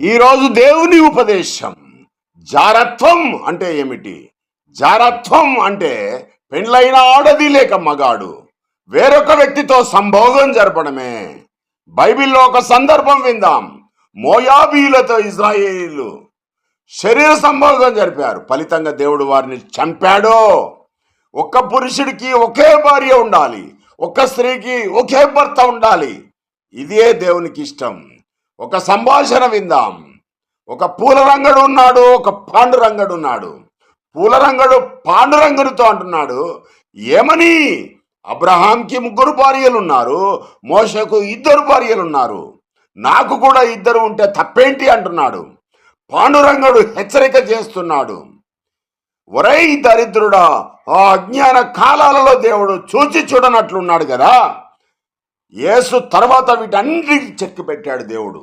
ఈరోజు దేవుని ఉపదేశం. జారత్వం అంటే ఏమిటి? జారత్వం అంటే పెండ్లైన ఆడది లేక మగాడు. వేరొక వ్యక్తితో సంభోగం జరపడమే. బైబిల్లో ఒక సందర్భం విందాం. మోయాబీలతో ఇజ్రాయేలీలు శరీర సంభోగం జరిపారు. ఫలితంగా దేవుడు వారిని చంపాడో. ఒక్క పురుషుడికి ఒకే భార్య ఉండాలి. ఒక్క స్త్రీకి ఒకే భర్త ఉండాలి. ఇదే దేవునికి ఇష్టం. ఒక సంభాషణ విందాం. ఒక పూలరంగడు ఉన్నాడు ఒక పాండురంగడు ఉన్నాడు. పూలరంగడు పాండురంగడితో అంటున్నాడు ఏమని? అబ్రహాంకి ముగ్గురు భార్యలు ఉన్నారు మోషకు ఇద్దరు భార్యలు ఉన్నారు నాకు కూడా ఇద్దరు ఉంటే తప్పేంటి? అంటున్నాడు. పాండురంగడు హెచ్చరిక చేస్తున్నాడు. ఒరై దరిద్రుడా ఆ అజ్ఞాన కాలాలలో దేవుడు చూచి చూడనట్లున్నాడు కదా. యేసు తర్వాత వీటన్నిటికి చెక్కి పెట్టాడు దేవుడు.